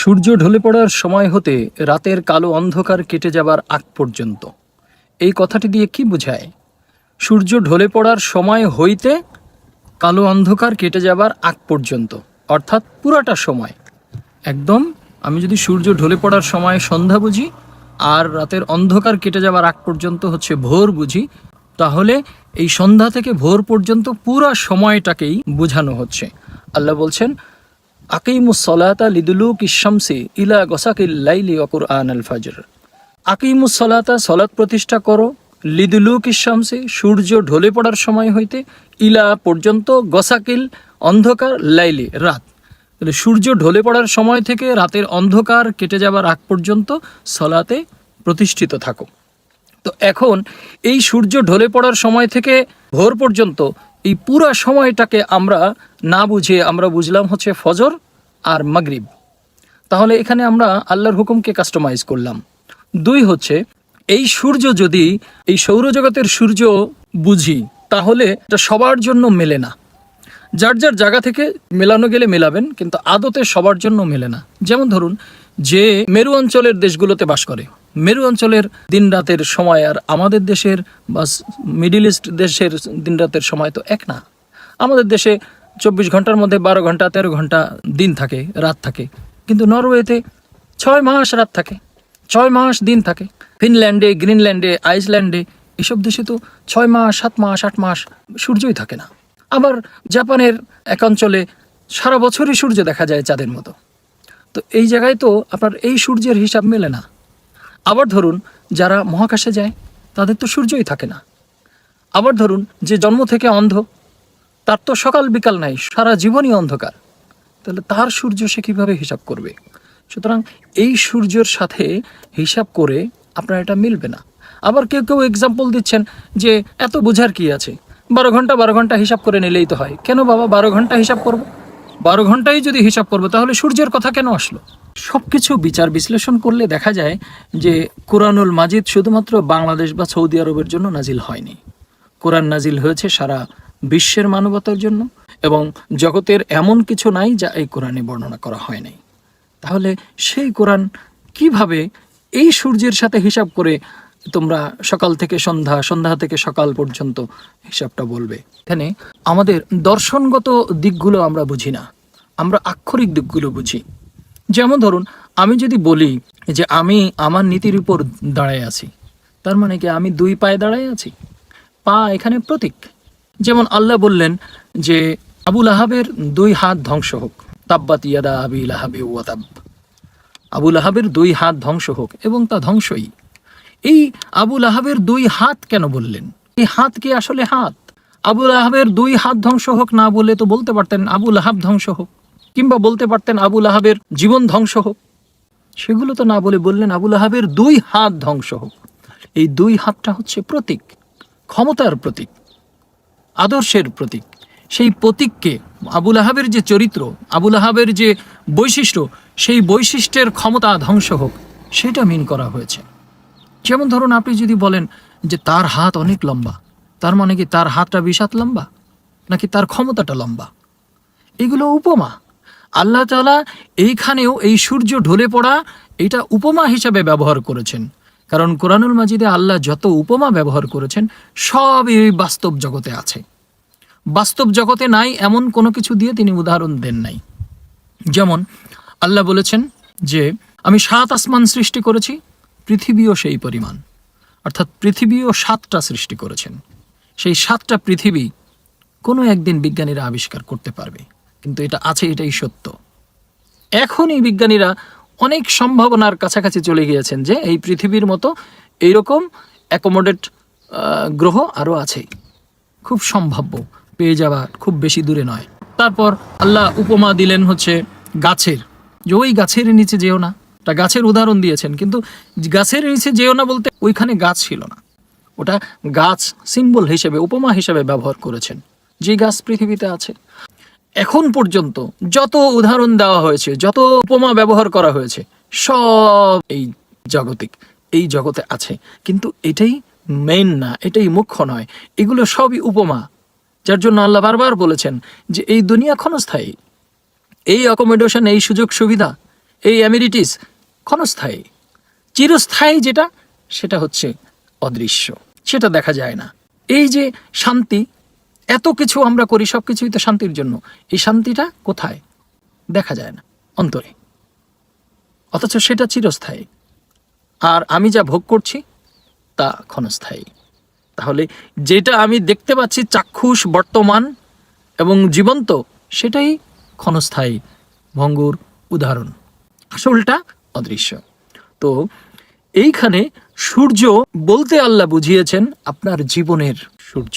সূর্য ঢলে পড়ার সময় হতে রাতের কালো অন্ধকার কেটে যাবার আগ পর্যন্ত। এই কথাটি দিয়ে কি বোঝায়? সূর্য ঢলে পড়ার সময় হইতে কালো অন্ধকার কেটে যাবার আগ পর্যন্ত, অর্থাৎ পুরাটা সময়। একদম, আমি যদি সূর্য ঢলে পড়ার সময় সন্ধ্যা বুঝি, আর রাতের অন্ধকার কেটে যাবার আগ পর্যন্ত হচ্ছে ভোর বুঝি, তাহলে এই সন্ধ্যা থেকে ভোর পর্যন্ত পুরা সময়টাকেই বোঝানো হচ্ছে। আল্লাহ বলছেন আকিমুসলাতা লিদুলুক ইশামসি ইলা গসাকিল লাইলি অকুর আন আল ফাজর আকিমুসলাতা সলাৎ প্রতিষ্ঠা করো, লিদুলুক ইশামসি সূর্য ঢলে পড়ার সময় হইতে ইলা পর্যন্ত গসাকিল অন্ধকার লাইলি, রাত। সূর্য ঢলে পড়ার সময় থেকে রাতের অন্ধকার কেটে যাবার আগ পর্যন্ত সলাতে প্রতিষ্ঠিত থাকো। তো এখন এই সূর্য ঢলে পড়ার সময় থেকে ভোর পর্যন্ত এই পুরা সময়টাকে আমরা না বুঝে আমরা বুঝলাম হচ্ছে ফজর আর মাগরিব। তাহলে এখানে আমরা আল্লাহর হুকুমকে কাস্টমাইজ করলাম। দুই হচ্ছে, এই সূর্য যদি, এই সৌরজগতের সূর্য বুঝি, তাহলে এটা সবার জন্য মেলে না। যার যার জায়গা থেকে মেলানো গেলে মেলাবেন, কিন্তু আদতে সবার জন্য মেলে না। যেমন ধরুন, যে মেরু অঞ্চলের দেশগুলোতে বাস করে মেরু অঞ্চলের দিন রাতের সময় আর আমাদের দেশের বা মিডিল ইস্ট দেশের দিন রাতের সময় তো এক না। আমাদের দেশে চব্বিশ ঘণ্টার মধ্যে বারো ঘণ্টা, তেরো ঘণ্টা দিন থাকে, রাত থাকে। কিন্তু নরওয়েতে ছয় মাস রাত থাকে, ছয় মাস দিন থাকে। ফিনল্যান্ডে, গ্রিনল্যান্ডে, আইসল্যান্ডে এসব দেশে তো ছয় মাস, সাত মাস, আট মাস সূর্যই থাকে না। আবার জাপানের এক অঞ্চলে সারা বছরই সূর্য দেখা যায় চাঁদের মতো। তো এই জায়গায় তো আপনার এই সূর্যের হিসাব মেলে না। আবার ধরুন যারা মহাকাশে যায়, তাদের তো সূর্যই থাকে না। আবার ধরুন যে জন্ম থেকে অন্ধ, তার তো সকাল বিকাল নাই, সারা জীবনই অন্ধকার। তাহলে তার সূর্য সে কীভাবে হিসাব করবে? সুতরাং এই সূর্যের সাথে হিসাব করে আপনার এটা মিলবে না। আবার কেউ কেউ এক্সাম্পল দিচ্ছেন যে এত বোঝার কি আছে? বারো ঘণ্টা বারো ঘণ্টা হিসাব করে নিলেই তো হয়। কেন বাবা, বারো ঘণ্টা হিসাব করব? বারো ঘন্টাই যদি হিসাব করব, তাহলে সূর্যের কথা কেন আসলো? সব কিছু বিচার বিশ্লেষণ করলে দেখা যায় যে কোরআনুল মাজিদ শুধুমাত্র বাংলাদেশ বা সৌদি আরবের জন্য নাজিল হয়নি। কোরআন নাজিল হয়েছে সারা বিশ্বের মানবতার জন্য এবং জগতের এমন কিছু নাই যা এই কোরআনে বর্ণনা করা হয় নাই। তাহলে সেই কোরআন কীভাবে এই সূর্যের সাথে হিসাব করে তোমরা সকাল থেকে সন্ধ্যা সন্ধ্যা থেকে সকাল পর্যন্ত হিসাবটা বলবে। এখানে আমাদের দর্শনগত দিকগুলো আমরা বুঝি না। আমরা আক্ষরিক দিকগুলো বুঝি। যেমন ধরুন, আমি যদি বলি যে আমি আমার নীতির উপর দাঁড়ায় আছি, তার মানে কি আমি দুই পায়ে দাঁড়ায় আছি? পা এখানে প্রতীক। যেমন আল্লাহ বললেন যে আবুল আহাবের দুই হাত ধ্বংস হোক, তাব্বাত ইয়াদা আবি লাহাবি ওয়াতাব আবুল আহাবের দুই হাত ধ্বংস হোক, এবং তা ধ্বংসই। এই আবুল আহাবের দুই হাত কেন বললেন? এই হাত কি আসলে হাত? আবুল আহাবের দুই হাত ধ্বংস হোক না বলে তো বলতে পারতেন আবুল আহাব ধ্বংস হোক, কিংবা বলতে পারতেন আবুল আহাবের জীবন ধ্বংস হোক। সেগুলো তো না বলে বললেন আবুল আহাবের দুই হাত ধ্বংস হোক। এই দুই হাতটা হচ্ছে প্রতীক, ক্ষমতার প্রতীক, আদর্শের প্রতীক। সেই প্রতীককে আবুল আহাবের যে চরিত্র আবুল আহাবের যে বৈশিষ্ট্য, সেই বৈশিষ্ট্যের ক্ষমতা ধ্বংস হোক, সেটা মিন করা হয়েছে। যেমন ধরুন আপনি যদি বলেন যে তার হাত অনেক লম্বা, তার মানে কি তার হাতটা হাত লম্বা, নাকি তার ক্ষমতাটা লম্বা? এগুলো উপমা। আল্লাহ তালা এইখানেও এই সূর্য ঢলে পড়া এটা উপমা হিসাবে ব্যবহার করেছেন। কারণ কোরআনুল মাজিদে আল্লাহ যত উপমা ব্যবহার করেছেন সব এই বাস্তব জগতে আছে। বাস্তব জগতে নাই এমন কোনো কিছু দিয়ে তিনি উদাহরণ দেন নাই। যেমন আল্লাহ বলেছেন যে, আমি সাত আসমান সৃষ্টি করেছি পৃথিবীও সেই পরিমাণ। অর্থাৎ পৃথিবীও সাতটা সৃষ্টি করেছেন। সেই সাতটা পৃথিবী কোনো একদিন বিজ্ঞানীরা আবিষ্কার করতে পারবে। কিন্তু এটা আছে, এটাই সত্য। এখনই বিজ্ঞানীরা অনেক সম্ভাবনার কাছাকাছি চলে গিয়েছেন যে এই পৃথিবীর মতো এইরকম অ্যাকোমোডেট গ্রহ আরও আছে। খুব সম্ভাব্য, পেয়ে যাওয়া খুব বেশি দূরে নয়। তারপর আল্লাহ উপমা দিলেন হচ্ছে গাছের। যে ওই গাছের নিচে যেও না। একটা গাছের উদাহরণ দিয়েছেন, কিন্তু গাছের নিচে যেও না বলতে ওইখানে গাছ ছিল না। ওটা গাছ সিম্বল হিসেবে, উপমা হিসেবে ব্যবহার করেছেন, যে গাছ পৃথিবীতে আছে। এখন পর্যন্ত যত উদাহরণ দেওয়া হয়েছে, যত উপমা ব্যবহার করা হয়েছে, সব এই জাগতিক, এই জগতে আছে। কিন্তু এটাই মেইন না, এটাই মুখ্য নয়। এগুলো সবই উপমা, যার জন্য আল্লাহ বারবার বলেছেন যে এই দুনিয়া ক্ষণস্থায়ী। এই অ্যাকোমোডেশন এই সুযোগ সুবিধা এই অ্যামিনিটিস ক্ষণস্থায়ী, চিরস্থায়ী যেটা, সেটা হচ্ছে অদৃশ্য। সেটা দেখা যায় না। এই যে শান্তি, এত কিছু আমরা করি সব কিছুই তো শান্তির জন্য। এই শান্তিটা কোথায়? দেখা যায় না, অন্তরে। অথচ সেটা চিরস্থায়ী। আর আমি যা ভোগ করছি, তা ক্ষণস্থায়ী। তাহলে যেটা আমি দেখতে পাচ্ছি, চাক্ষুষ, বর্তমান এবং জীবন্ত, সেটাই ক্ষণস্থায়ী। ভঙ্গুর উদাহরণ। আসলটা অদৃশ্য। তো এইখানে সূর্য বলতে আল্লাহ বুঝিয়েছেন আপনার জীবনের সূর্য।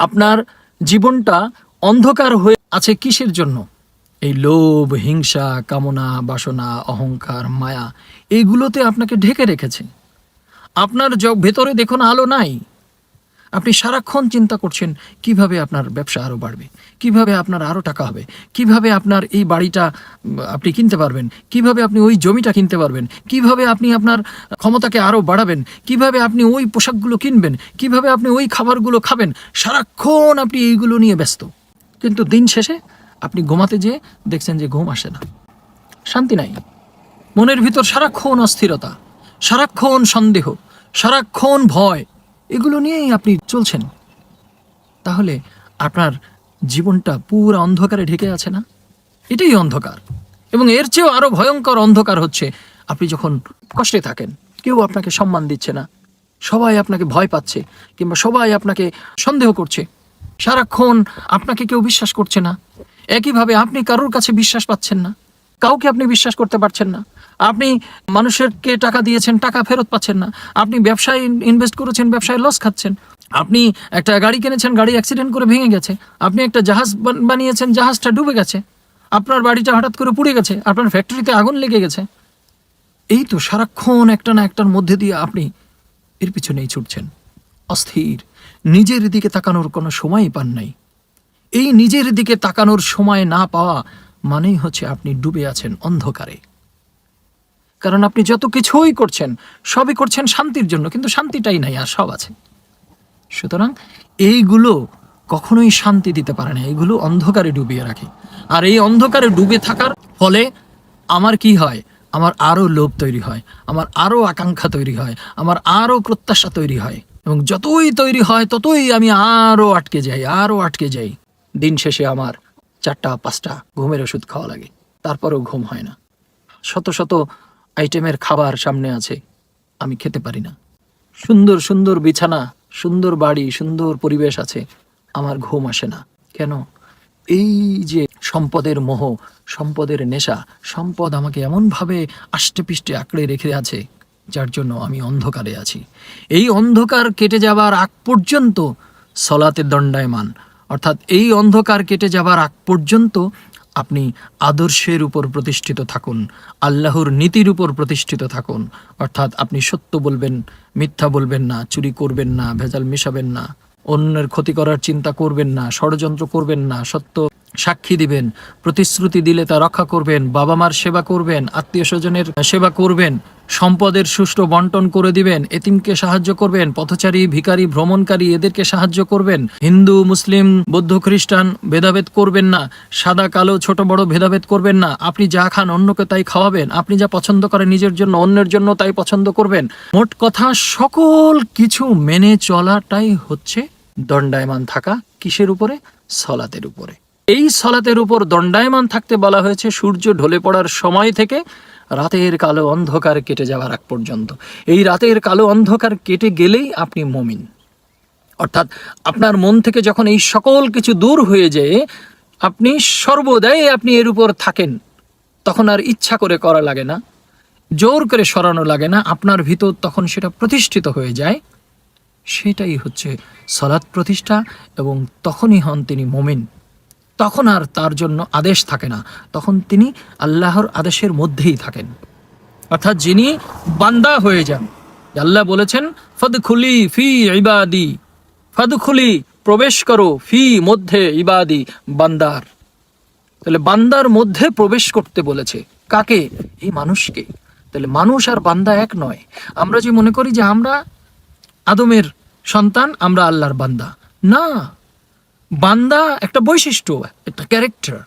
আপনার জীবনটা অন্ধকার হয়ে আছে কিসের জন্য? এই লোভ, হিংসা, কামনা, বাসনা, অহংকার, মায়া এইগুলোতে আপনাকে ঢেকে রেখেছে। আপনার ভেতরে দেখুন আলো নাই। আপনি সারাক্ষণ চিন্তা করছেন, কীভাবে আপনার ব্যবসা আরও বাড়বে? কীভাবে আপনার আরও টাকা হবে? কীভাবে আপনার এই বাড়িটা আপনি কিনতে পারবেন? কীভাবে আপনি ওই জমিটা কিনতে পারবেন? কীভাবে আপনি আপনার ক্ষমতাকে আরও বাড়াবেন? কীভাবে আপনি ওই পোশাকগুলো কিনবেন? কীভাবে আপনি ওই খাবারগুলো খাবেন? সারাক্ষণ আপনি এইগুলো নিয়ে ব্যস্ত। কিন্তু দিন শেষে আপনি ঘুমাতে যেয়ে দেখছেন যে ঘুম আসে না। শান্তি নাই। মনের ভিতর সারাক্ষণ অস্থিরতা, সারাক্ষণ সন্দেহ, সারাক্ষণ ভয়। এগুলো নিয়েই আপনি চলছেন। তাহলে আপনার জীবনটা পুরো অন্ধকারে ঢেকে আছে না? এটাই অন্ধকার। এবং এর চেয়েও আরও ভয়ঙ্কর অন্ধকার হচ্ছে আপনি যখন কষ্টে থাকেন, কেউ আপনাকে সম্মান দিচ্ছে না। সবাই আপনাকে ভয় পাচ্ছে কিংবা সবাই আপনাকে সন্দেহ করছে। সারাক্ষণ আপনাকে কেউ বিশ্বাস করছে না। একইভাবে আপনি কারোর কাছে বিশ্বাস পাচ্ছেন না। কাউকে আপনি বিশ্বাস করতে পারছেন না। আপনি মানুষেরকে টাকা দিয়েছেন, টাকা ফেরত পাচ্ছেন না। আপনি ব্যবসায় ইনভেস্ট করেছেন, ব্যবসায় লস খাচ্ছেন। আপনি একটা গাড়ি কিনেছেন, গাড়ি অ্যাক্সিডেন্ট করে ভেঙে গেছে। আপনি একটা জাহাজ বান- বানিয়েছেন, জাহাজটা ডুবে গেছে। আপনার বাড়িটা হঠাৎ করে পুড়ে গেছে, আপনার ফ্যাক্টরিতে আগুন লেগে গেছে। এই তো সারাক্ষণ একটা না একটার মধ্যে দিয়ে আপনি এর পিছনেই ছুটছেন। অস্থির। নিজের দিকে তাকানোর কোনো সময়ই পান নাই। এই নিজের দিকে তাকানোর সময় না পাওয়া মানেই হচ্ছে আপনি ডুবে আছেন অন্ধকারে। কারণ আপনি যত কিছুই করছেন, সবই করছেন শান্তির জন্য, কিন্তু শান্তিটাই নাই আর সব আছে। সুতরাং এইগুলো কখনোই শান্তি দিতে পারে না এগুলো অন্ধকারে ডুবিয়ে রাখে। আর এই অন্ধকারে ডুবে থাকার ফলে আমার কি হয়? আমার আরও লোভ তৈরি হয়, আমার আরও আকাঙ্ক্ষা তৈরি হয়, আমার আরও প্রত্যাশা তৈরি হয়। এবং যতই তৈরি হয়, ততই আমি আরও আটকে যাই, আরও আটকে যাই। দিন শেষে আমার চারটা, পাঁচটা ঘুমের ওষুধ খাওয়া লাগে, তারপরেও ঘুম হয় না। শত শত আইটেমের খাবার সামনে আছে। আমি খেতে পারি না। সুন্দর সুন্দর বিছানা, সুন্দর বাড়ি, সুন্দর পরিবেশ আছে। আমার ঘুম আসে না। কেন? এই যে সম্পদের মোহ, সম্পদের নেশা, সম্পদ আমাকে এমনভাবে আষ্টে পিষ্টে আঁকড়ে রেখে আছে, যার জন্য আমি অন্ধকারে আছি। এই অন্ধকার কেটে যাবার আগ পর্যন্ত সলাতে দণ্ডায়মান। অর্থাৎ এই অন্ধকার কেটে যাবার আগ পর্যন্ত আপনি আদর্শের উপর প্রতিষ্ঠিত থাকুন, আল্লাহর নীতির উপর প্রতিষ্ঠিত থাকুন। অর্থাৎ আপনি সত্য বলবেন, মিথ্যা বলবেন না, চুরি করবেন না, ভেজাল মেশাবেন না, অন্যের ক্ষতি করার চিন্তা করবেন না, ষড়যন্ত্র করবেন না, সত্য সাক্ষী দিবেন, প্রতিশ্রুতি দিলে তা রক্ষা করবেন বাবা মার সেবা করবেন আত্মীয় স্বজনের সেবা করবেন সম্পদের সুষ্ঠু বন্টন করে দিবেন, এতিমকে সাহায্য করবেন, পথচারী, ভিখারি, ভ্রমণকারী এদেরকে সাহায্য করবেন। হিন্দু, মুসলিম, বৌদ্ধ, খ্রিস্টান ভেদাভেদ করবেন না, সাদা, কালো, ছোট, বড় ভেদাভেদ করবেন না। আপনি যা খান অন্যকে তাই খাওয়াবেন, আপনি যা পছন্দ করেন নিজের জন্য অন্যের জন্য তাই পছন্দ করবেন। মোট কথা, সকল কিছু মেনে চলাটাই হচ্ছে দণ্ডায়মান থাকা কিসের উপরে? সলাতের উপরে। এই সলাতের উপর দণ্ডায়মান থাকতে বলা হয়েছে, সূর্য ঢলে পড়ার সময় থেকে রাতের কালো অন্ধকার কেটে যাওয়ার আগ পর্যন্ত। এই রাতের কালো অন্ধকার কেটে গেলেই আপনি মমিন। অর্থাৎ আপনার মন থেকে যখন এই সকল কিছু দূর হয়ে যায়, আপনি সর্বদাই আপনি এর উপর থাকেন। তখন আর ইচ্ছা করে করা লাগে না, জোর করে সরানো লাগে না, আপনার ভিতর তখন সেটা প্রতিষ্ঠিত হয়ে যায়। সেটাই হচ্ছে সলাৎ প্রতিষ্ঠা এবং তখনই হন তিনি মোমিন। তখন আর তার জন্য আদেশ থাকে না। তখন তিনি আল্লাহর আদেশের মধ্যেই থাকেন। অর্থাৎ যিনি বান্দা হয়ে যান। আল্লাহ বলেছেন, ফদখুলি ফি ইবাদি, ফদখুলি, প্রবেশ করো ফি মধ্যে ইবাদি, বান্দার। তাহলে বান্দার মধ্যে প্রবেশ করতে বলেছে। কাকে? এই মানুষকে। তাহলে মানুষ আর বান্দা এক নয়। আমরা যে মনে করি যে আমরা আদমের সন্তান, আমরা আল্লাহর বান্দা। না বান্দা একটা বৈশিষ্ট্য, একটা ক্যারেক্টার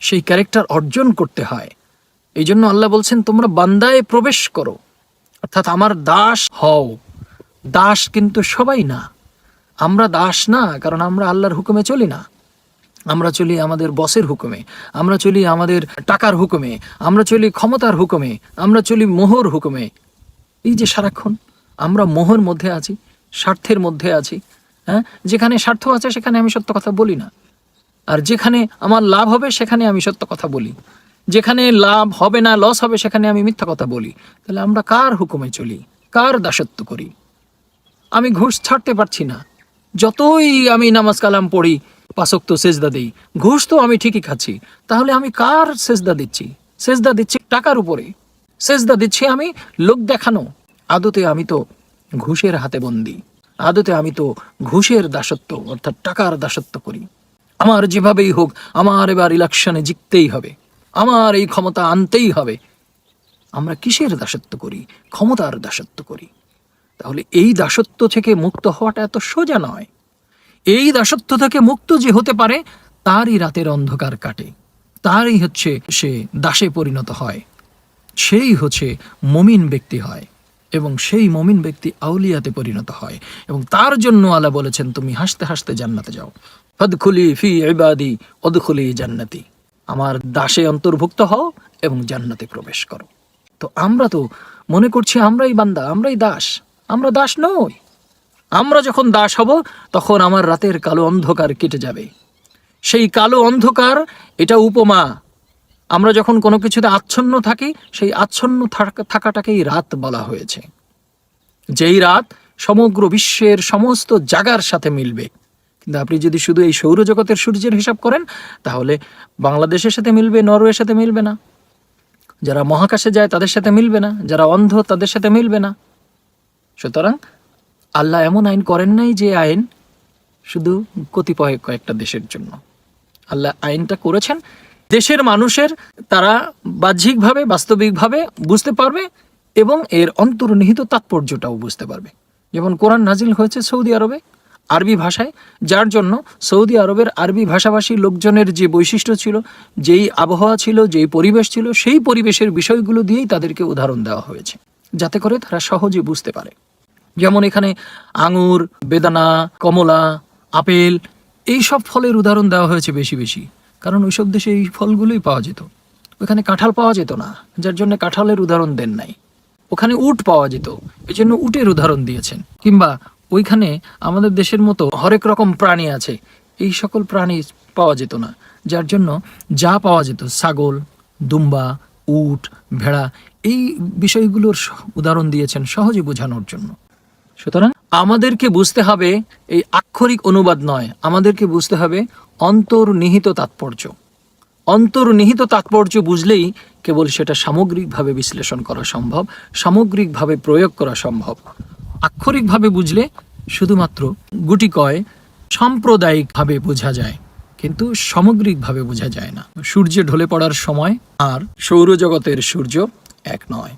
সেই ক্যারেক্টার অর্জন করতে হয়। এই জন্য আল্লাহ বলছেন, তোমরা বান্দায় প্রবেশ করো। অর্থাৎ আমার দাস হও। দাস কিন্তু সবাই না। আমরা দাস না, কারণ আমরা আল্লাহর হুকুমে চলি না। আমরা চলি আমাদের বসের হুকুমে। আমরা চলি আমাদের টাকার হুকুমে। আমরা চলি ক্ষমতার হুকুমে। আমরা চলি মোহর হুকুমে। এই যে সারাক্ষণ আমরা মোহর মধ্যে আছি, স্বার্থের মধ্যে আছি হ্যাঁ? যেখানে স্বার্থ আছে, সেখানে আমি সত্য কথা বলি না। আর যেখানে আমার লাভ হবে, সেখানে আমি সত্য কথা বলি। যেখানে লাভ হবে না লস হবে, সেখানে আমি মিথ্যা কথা বলি। তাহলে আমরা কার হুকুমে চলি? কার দাসত্ব করি? আমি ঘুষ ছাড়তে পারছি না। যতই আমি নামাজ কালাম পড়ি পাশক তো সেজদা দিই, ঘুষ তো আমি ঠিকই খাচ্ছি। তাহলে আমি কার সেজদা দিচ্ছি? সেজদা দিচ্ছি টাকার উপরে। সেজদা দিচ্ছি আমি লোক দেখানো। আদতে আমি তো ঘুষের হাতে বন্দি। আদতে আমি তো ঘুষের দাসত্ব, অর্থাৎ টাকার দাসত্ব করি। আমার যেভাবেই হোক, আমার এবার ইলেকশনে জিততেই হবে। আমার এই ক্ষমতা আনতেই হবে। আমরা কিসের দাসত্ব করি? ক্ষমতার দাসত্ব করি। তাহলে এই দাসত্ব থেকে মুক্ত হওয়াটা এত সোজা নয়। এই দাসত্ব থেকে মুক্ত যে হতে পারে, তারই রাতের অন্ধকার কাটে। তারই হচ্ছে সে দাসে পরিণত হয়। সেই হচ্ছে মমিন ব্যক্তি হয়। এবং সেই মমিন ব্যক্তি আউলিয়াতে পরিণত হয় এবং তার জন্য আলা বলেছেন, তুমি হাসতে হাসতে জান্নাতে যাও। ফদখুলি ফি ইবাদি অদখুলি জান্নাতি। আমার দাসে অন্তর্ভুক্ত হও এবং জান্নাতে প্রবেশ করো। তো আমরা তো মনে করছি, আমরাই বান্দা, আমরাই দাস, আমরা দাস নই। আমরা যখন দাস হব, তখন আমার রাতের কালো অন্ধকার কেটে যাবে। সেই কালো অন্ধকার, এটা উপমা আমরা যখন কোনো কিছুতে আচ্ছন্ন থাকি, সেই আচ্ছন্ন থাকাটাকেই রাত বলা হয়েছে। যেই রাত সমগ্র বিশ্বের সমস্ত জাগার সাথে মিলবে। কিন্তু আপনি যদি শুধু এই সৌরজগতের সূর্যের হিসাব করেন, তাহলে বাংলাদেশের সাথে মিলবে, নরওয়ের সাথে মিলবে না। যারা মহাকাশে যায়, তাদের সাথে মিলবে না। যারা অন্ধ, তাদের সাথে মিলবে না। সুতরাং আল্লাহ এমন আইন করেন নাই যে আইন শুধু কতিপয় কয়েকটা দেশের জন্য। আল্লাহ আইনটা করেছেন দেশের মানুষের তারা বাহ্যিকভাবে, বাস্তবিকভাবে বুঝতে পারবে এবং এর অন্তর্নিহিত তাৎপর্যটাও বুঝতে পারবে। যেমন কোরআন নাজিল হয়েছে সৌদি আরবে, আরবি ভাষায়, যার জন্য সৌদি আরবের আরবি ভাষাভাষী লোকজনের যে বৈশিষ্ট্য ছিল, যেই আবহাওয়া ছিল, যেই পরিবেশ ছিল, সেই পরিবেশের বিষয়গুলো দিয়েই তাদেরকে উদাহরণ দেওয়া হয়েছে, যাতে করে তারা সহজে বুঝতে পারে। যেমন এখানে আঙুর, বেদানা, কমলা, আপেল এই সব ফলের উদাহরণ দেওয়া হয়েছে বেশি বেশি। কারণ ওইসব দেশে এই ফলগুলোই পাওয়া যেত। ওখানে কাঁঠাল পাওয়া যেত না, যার জন্য কাঁঠালের উদাহরণ দেন নাই। ওখানে উট পাওয়া যেত এই জন্য উটের উদাহরণ দিয়েছেন। কিংবা ওইখানে আমাদের দেশের মতো হরেক রকম প্রাণী আছে, এই সকল প্রাণী পাওয়া যেত না, যার জন্য যা পাওয়া যেত, ছাগল, দুম্বা, উট, ভেড়া, এই বিষয়গুলোর উদাহরণ দিয়েছেন সহজে বোঝানোর জন্য। সুতরাং আমাদেরকে বুঝতে হবে এই আক্ষরিক অনুবাদ নয়, আমাদেরকে বুঝতে হবে অন্তর্নিহিত তাৎপর্য। অন্তর্নিহিত তাৎপর্য বুঝলেই কেবল সেটা সামগ্রিকভাবে বিশ্লেষণ করা সম্ভব, সামগ্রিকভাবে প্রয়োগ করা সম্ভব। আক্ষরিকভাবে বুঝলে শুধুমাত্র গুটি কয় সাম্প্রদায়িকভাবে বোঝা যায়, কিন্তু সামগ্রিকভাবে বোঝা যায় না। সূর্য ঢলে পড়ার সময় আর সৌরজগতের সূর্য এক নয়।